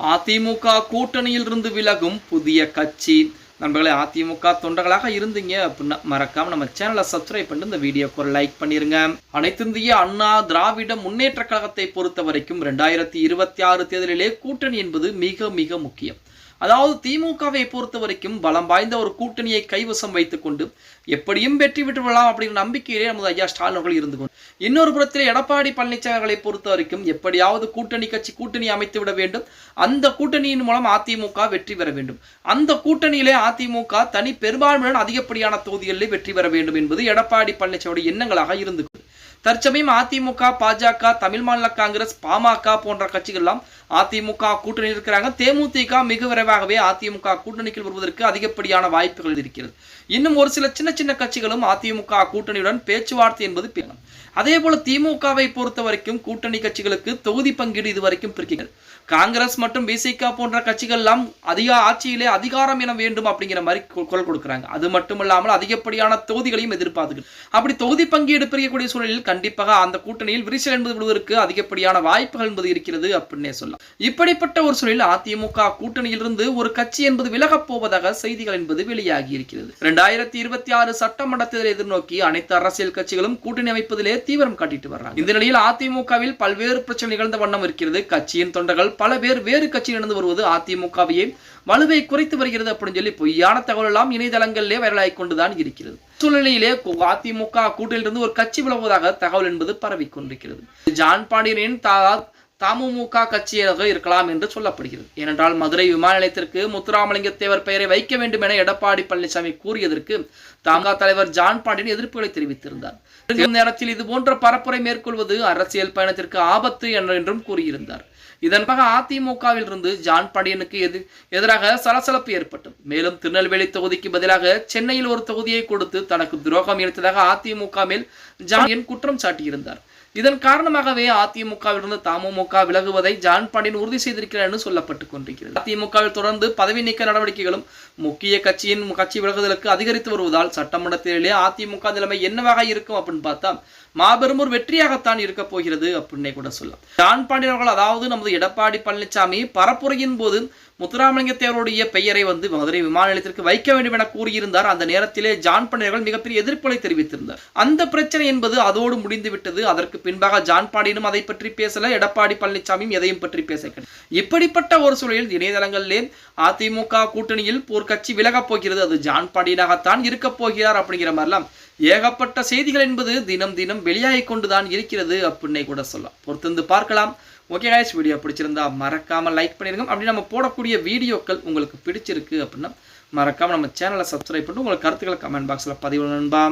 அதிமுக கூட்டணியில் இருந்து விலகும் புதிய கட்சி. நண்பர்களே அதிமுக தொண்டர்களாக இருந்தீங்க அப்படின்னா மறக்காம நம்ம சேனலை சப்ஸ்கிரைப் பண்ணி இந்த வீடியோக்கு ஒரு லைக் பண்ணிருங்க. அனைத்திந்திய அண்ணா திராவிட முன்னேற்ற கழகத்தை பொறுத்த வரைக்கும் ரெண்டாயிரத்தி இருபத்தி ஆறு தேர்தலிலே கூட்டணி என்பது மிக மிக முக்கியம். அதாவது திமுகவை பொறுத்த வரைக்கும் பலம் வாய்ந்த ஒரு கூட்டணியை கைவசம் வைத்துக் கொண்டு எப்படியும் வெற்றி பெற்று விடலாம் அப்படிங்கிற நம்பிக்கையிலே நமது ஐயா ஸ்டாலின் அவர்கள் இருந்து கொண்டு இன்னொரு புறத்தில் எடப்பாடி பழனிசாமி அவர்களை பொறுத்த வரைக்கும் எப்படியாவது கூட்டணி கட்சி கூட்டணி அமைத்து விட வேண்டும். அந்த கூட்டணியின் மூலம் அதிமுக வெற்றி பெற வேண்டும். அந்த கூட்டணியிலே அதிமுக தனி பெரும்பான்மையுடன் அதிகப்படியான தொகுதிகளில் வெற்றி பெற வேண்டும் என்பது எடப்பாடி பழனிசாமியுடைய எண்ணங்களாக இருந்து தற்சமயம் அதிமுக பாஜக தமிழ் மாநில காங்கிரஸ் பாமக போன்ற கட்சிகள்லாம் அதிமுக கூட்டணி இருக்கிறாங்க. தேமுதிக மிக விரைவாகவே அதிமுக கூட்டணிக்கு வருவதற்கு அதிகப்படியான வாய்ப்புகள் இருக்கிறது. இன்னும் ஒரு சில சின்ன சின்ன கட்சிகளும் அதிமுக கூட்டணியுடன் பேச்சுவார்த்தை என்பது பேணும் அதே போல திமுகவை பொறுத்த வரைக்கும் கூட்டணி கட்சிகளுக்கு தொகுதி பங்கீடு இதுவரைக்கும் பிரிக்கிறது காங்கிரஸ் மற்றும் பிசிக போன்ற கட்சிகள் எல்லாம் அதிக ஆட்சியிலே அதிகாரம் என வேண்டும் அப்படிங்கிற மாதிரி குரல் கொடுக்குறாங்க. அது மட்டும் இல்லாமல் அதிகப்படியான தொகுதிகளையும் எதிர்பார்த்துக்கிறது அப்படி தொகுதி பங்கீடு பிரிக்கக்கூடிய சூழலில் கண்டிப்பாக அந்த கூட்டணியில் விரிசல் என்பது விடுவதற்கு அதிகப்படியான வாய்ப்புகள் என்பது இருக்கிறது அப்படின்னே சொல்லலாம். இப்படிப்பட்ட ஒரு சூழலில் அதிமுக கூட்டணியிலிருந்து ஒரு கட்சி என்பது விலகப் போவதாக செய்திகள் என்பது வெளியாகி இருக்கிறது. இரண்டாயிரத்தி இருபத்தி ஆறு சட்டமன்ற தேர்தலை எதிர்நோக்கி அனைத்து அரசியல் கட்சிகளும் கூட்டணி அமைப்பதிலே தீவிரம் காட்டிட்டு வர்றாங்க. இந்த நிலையில் அதிமுகவில் பல்வேறு பிரச்சனை நிகழ்ந்த வண்ணம் இருக்கிறது. கட்சியின் தொண்டர்கள் பல பேர் வேறு கட்சியில் இருந்து வருவது அதிமுகவையே வலுவை குறைத்து வருகிறது அப்படின்னு சொல்லி பொய்யான தகவல் எல்லாம் இணையதளங்களிலே வைரலாகிக் கொண்டுதான் இருக்கிறது. சூழ்நிலையிலே அதிமுக கூட்டிலிருந்து ஒரு கட்சி விலகுவதாக தகவல் என்பது பரவிக்கொண்டிருக்கிறது ஜான் பாண்டியனின் தாதா தமுமுக கட்சியாக இருக்கலாம் என்று சொல்லப்படுகிறது. ஏனென்றால் மதுரை விமான நிலையத்திற்கு முத்துராமலிங்க தேவர் பெயரை வைக்க வேண்டும் என எடப்பாடி பழனிசாமி கூறியதற்கு தமுக தலைவர் ஜான் பாண்டியன் எதிர்ப்புகளை தெரிவித்திருந்தார். நேரத்தில் இது போன்ற பரப்புரை மேற்கொள்வது அரசியல் பயணத்திற்கு ஆபத்து என்றும் கூறியிருந்தார். இதன்பாக அதிமுகவில் இருந்து ஜான் பாண்டியனுக்கு எதிர் எதிராக சலசலப்பு ஏற்பட்டது. மேலும் திருநெல்வேலி தொகுதிக்கு பதிலாக சென்னையில் ஒரு தொகுதியை கொடுத்து தனக்கு துரோகம் இழைத்ததாக அதிமுக மேல் ஜான் குற்றம் சாட்டியிருந்தார். இதன் காரணமாகவே அதிமுகவிலிருந்து தமுமுக விலகுவதை ஜான் பாண்டியன் உறுதி செய்திருக்கிறார் என்று சொல்லப்பட்டு கொண்டிருக்கிறது. அதிமுகவில் தொடர்ந்து பதவி நீக்க நடவடிக்கைகளும் முக்கிய கட்சியின் கட்சி விலகுதலுக்கு அதிகரித்து வருவதால் சட்டமன்ற தேர்தலிலே அதிமுக நிலைமை என்னவாக இருக்கும் அப்படின்னு பார்த்தா மாபெரும் ஒரு வெற்றியாகத்தான் இருக்க போகிறது அப்படின்னே கூட சொல்லலாம். ஜான் பாண்டியன் அவர்கள் அதாவது நமது எடப்பாடி பழனிசாமி பரப்புரையின் போது முத்துராமலிங்க தேவருடைய பெயரை வந்து மதுரை விமான நிலையத்திற்கு வைக்க வேண்டும் என கூறியிருந்தார். அந்த நேரத்திலே ஜான் பாண்டியர்கள் மிகப்பெரிய எதிர்ப்புகளை தெரிவித்திருந்தார். அந்த பிரச்சனை என்பது அதோடு முடிந்துவிட்டது. அதற்கு பின்பாக ஜான் பாண்டியனும் அதை பற்றி பேசல. எடப்பாடி எடப்பாடி பழனிசாமியும் எதையும் பற்றி பேச கிடையாது. இப்படிப்பட்ட ஒரு சூழலில் இணையதளங்களிலே அதிமுக கூட்டணியில் ஒரு கட்சி விலகப் போகிறது? அது ஜான் பாண்டியனாகத்தான் இருக்கப் போகிறார் அப்படிங்கிற மாதிரிலாம் ஏகப்பட்ட செய்திகள் என்பது தினம் தினம் வெளியாகிக் கொண்டுதான் இருக்கிறது அப்படின்னே கூட சொல்லலாம். பொறுத்திருந்து பார்க்கலாம். ஓகே காய்ஸ் வீடியோ பிடிச்சிருந்தா மறக்காம லைக் பண்ணிருங்க. அப்படி நம்ம போடக்கூடிய வீடியோக்கள் உங்களுக்கு பிடிச்சிருக்கு அப்படின்னா மறக்காம நம்ம சேனலை சப்ஸ்கிரைப் பண்ணிட்டு உங்களுக்கு கருத்துக்களை கமெண்ட் பாக்ஸில் பதிவு நண்பா.